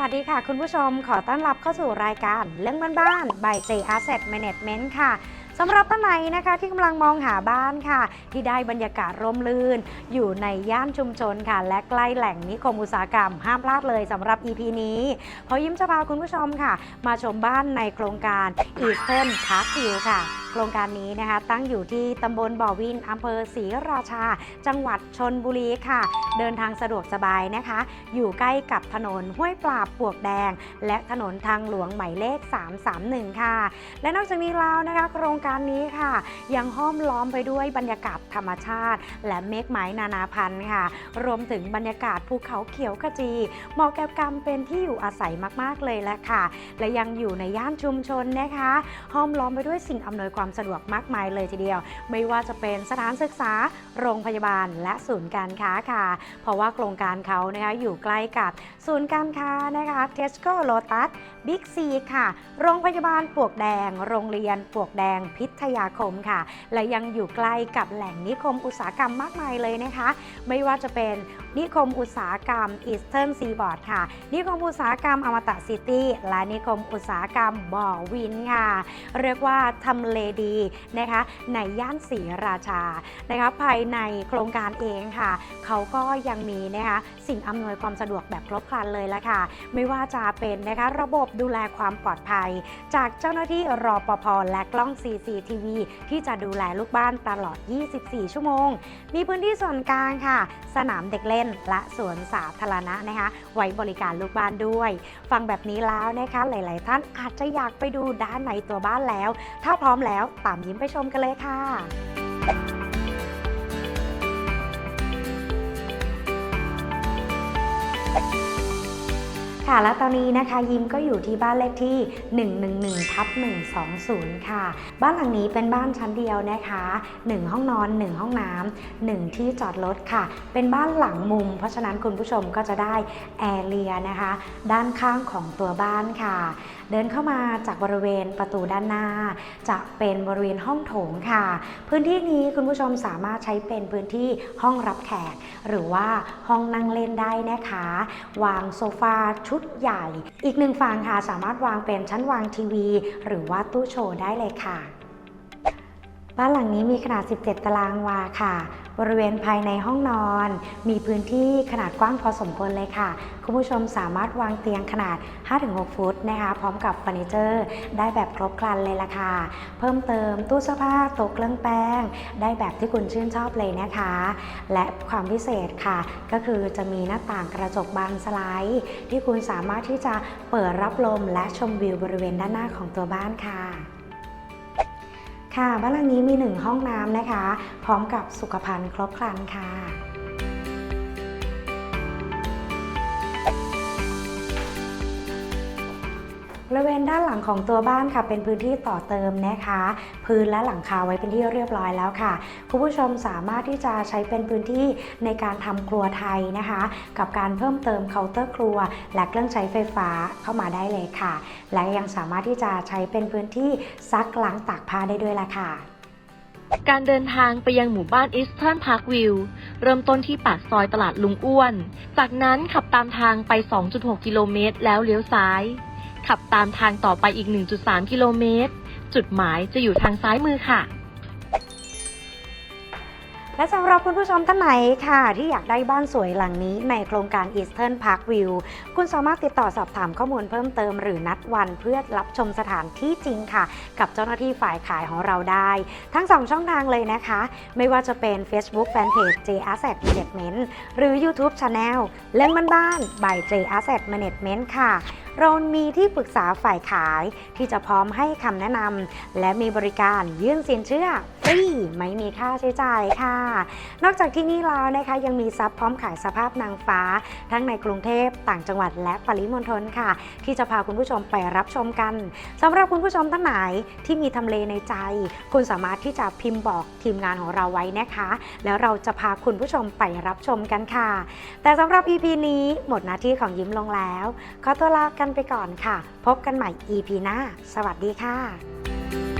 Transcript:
วัสดีค่ะ คุณผู้ชมขอต้อนรับเข้าสู่รายการเรื่องบ้านๆ by J Asset Management ค่ะสำหรับท่านไหนนะคะที่กำลังมองหาบ้านค่ะ ที่ได้บรรยากาศร่มรื่น อยู่ในย่านชุมชนค่ะ และใกล้แหล่งนิคมอุตสาหกรรม ห้ามพลาดเลยสำหรับ EP นี้เพราะยิ้มจะพาคุณผู้ชมค่ะ มาชมบ้านในโครงการ Eastern Park View ค่ะโครงการนี้นะคะ ตั้งอยู่ที่ตำบลบ่อวินอำเภอศรีราชา จังหวัดชนบุรีค่ะ เดินทางสะดวกสบายนะคะ อยู่ใกล้กับถนนห้วยปราบปวกแดง และถนนทางหลวงหมายเลข 331 ค่ะ และนอกจากนี้แล้วนะคะ โครงการนี้ค่ะ ยังห้อมล้อมไปด้วยบรรยากาศธรรมชาติ และเมฆไม้นานาพันธุ์ค่ะ รวมถึงบรรยากาศภูเขาเขียวขจีเหมาะแก่การเป็นที่อยู่อาศัยมาก ๆ เลยแหละค่ะ และยังอยู่ในย่านชุมชนนะคะ ห้อมล้อมไปด้วยสิ่งอำนวยความความสะดวกมากมายเลยทีเดียว ไม่ว่าจะเป็นสถานศึกษาโรงพยาบาลและศูนย์การค้าค่ะ เพราะว่าโครงการเขานะคะอยู่ใกล้กับศูนย์การค้านะคะเทสโก้โลตัสบิ๊กซีค่ะ โรงพยาบาลปวกแดง โรงเรียนปวกแดงพิทยาคมค่ะ และยังอยู่ใกล้กับแหล่งนิคมอุตสาหกรรมมากมายเลยนะคะ ไม่ว่าจะเป็นนิคมอุตสาหกรรม Eastern Seaboard ค่ะ นิคมอุตสาหกรรมอมตะซิตี้และนิคมอุตสาหกรรมบ่อวินค่ะ เรียกว่าทำเลดีนะคะในย่านศรีราชานะคะภายในโครงการเองค่ะ เขาก็ยังมีนะคะสิ่งอำนวยความสะดวกแบบครบครันเลยละค่ะ ไม่ว่าจะเป็นนะคะระบบดูแลความปลอดภัย จากเจ้าหน้าที่รอปภและกล้อง CCTV ที่จะดูแลลูกบ้านตลอด 24 ชั่วโมง มีพื้นที่ส่วนกลางค่ะ สนามเด็กเล่นและสวนสาธารณะนะคะไว้บริการลูกบ้านด้วย ฟังแบบนี้แล้วนะคะหลาย ๆ ท่านอาจจะอยากไปดูด้านในตัวบ้านแล้ว ถ้าพร้อมแล้วตามยิ้มไปชมกันเลยค่ะ ค่ะ และตอนนี้นะคะยิ้มก็อยู่ที่บ้านเลขที่ 111ทับ120 ค่ะ บ้านหลังนี้เป็นบ้านชั้นเดียวนะคะ 1 ห้องนอน 1 ห้องน้ำ1ที่จอดรถค่ะ เป็นบ้านหลังมุม เพราะฉะนั้นคุณผู้ชมก็จะได้แอร์เรียนะคะ ด้านข้างของตัวบ้านค่ะ เดินเข้ามาจากบริเวณประตูด้านหน้า จะเป็นบริเวณห้องโถงค่ะ พื้นที่นี้คุณผู้ชมสามารถใช้เป็นพื้นที่ห้องรับแขก หรือว่าห้องนั่งเล่นได้นะคะ วางโซฟาชุดใหญ่ อีกหนึ่งฝั่งค่ะสามารถวางเป็นชั้นวางทีวี หรือว่าตู้โชว์ได้เลยค่ะ บ้านหลังนี้มีขนาด 17 ตารางวาค่ะ บริเวณภายในห้องนอน มีพื้นที่ขนาดกว้างพอสมควรเลยค่ะ คุณผู้ชมสามารถวางเตียงขนาด 5-6 ฟุตนะคะ พร้อมกับเฟอร์นิเจอร์ ได้แบบครบครันเลยล่ะค่ะ เพิ่มเติมตู้เสื้อผ้าโต๊ะเครื่องแป้ง ได้แบบที่คุณชื่นชอบเลยนะคะ และความพิเศษค่ะ ก็คือจะมีหน้าต่างกระจกบานสไลด์ ที่คุณสามารถที่จะเปิดรับลมและชมวิวบริเวณด้านหน้าของตัวบ้านค่ะ ค่ะ บ้านหลังนี้มีหนึ่งห้องน้ำนะคะ พร้อมกับสุขภัณฑ์ครบครันค่ะ บริเวณด้านหลังของตัวบ้านค่ะ เป็นพื้นที่ต่อเติมนะคะ พื้นและหลังคาไว้เป็นที่เรียบร้อยแล้วค่ะคุณผู้ชมสามารถที่จะใช้เป็นพื้นที่ในการทำครัวไทยนะคะ กับการเพิ่มเติมเคาน์เตอร์ครัว และเครื่องใช้ไฟฟ้าเข้ามาได้เลยค่ะ และยังสามารถที่จะใช้เป็นพื้นที่ซักล้างตากผ้าได้ด้วยล่ะค่ะการเดินทางไปยังหมู่บ้าน Eastern Park View เริ่มต้นที่ปากซอยตลาดลุงอ้วน จากนั้นขับตามทางไป 2.6 กิโลเมตรแล้วเลี้ยวซ้าย ขับตามทางต่อไปอีก 1.3 กิโลเมตร จุดหมายจะอยู่ทางซ้ายมือค่ะ และสำหรับคุณผู้ชมท่านไหนค่ะ ที่อยากได้บ้านสวยหลังนี้ในโครงการ Eastern Park View คุณสามารถติดต่อสอบถามข้อมูลเพิ่มเติมหรือนัดวันเพื่อรับชมสถานที่จริงค่ะ กับเจ้าหน้าที่ฝ่ายขายของเราได้ ทั้ง 2 ช่องทางเลยนะคะ ไม่ว่าจะเป็น Facebook Fanpage J Asset Management หรือ YouTube Channel เล่นบ้านๆ by J Asset Management ค่ะ เรามีที่ปรึกษาฝ่ายขายที่จะพร้อมให้คำแนะนำและมีบริการยื่นสินเชื่อฟรีไม่มีค่าใช้จ่ายค่ะ นอกจากที่นี่แล้วนะคะยังมีซับพร้อมขายสภาพนางฟ้า ทั้งในกรุงเทพต่างจังหวัดและปริมณฑลค่ะ ที่จะพาคุณผู้ชมไปรับชมกันสำหรับคุณผู้ชมท่านไหนที่มีทำเลในใจ คุณสามารถที่จะพิมพ์บอกทีมงานของเราไว้นะคะ แล้วเราจะพาคุณผู้ชมไปรับชมกันค่ะ แต่สำหรับ EP นี้หมดหน้าที่ของยิ้มลงแล้วขอตัวลากันันไปก่อนค่ะ พบกันใหม่ EP หน้า สวัสดีค่ะ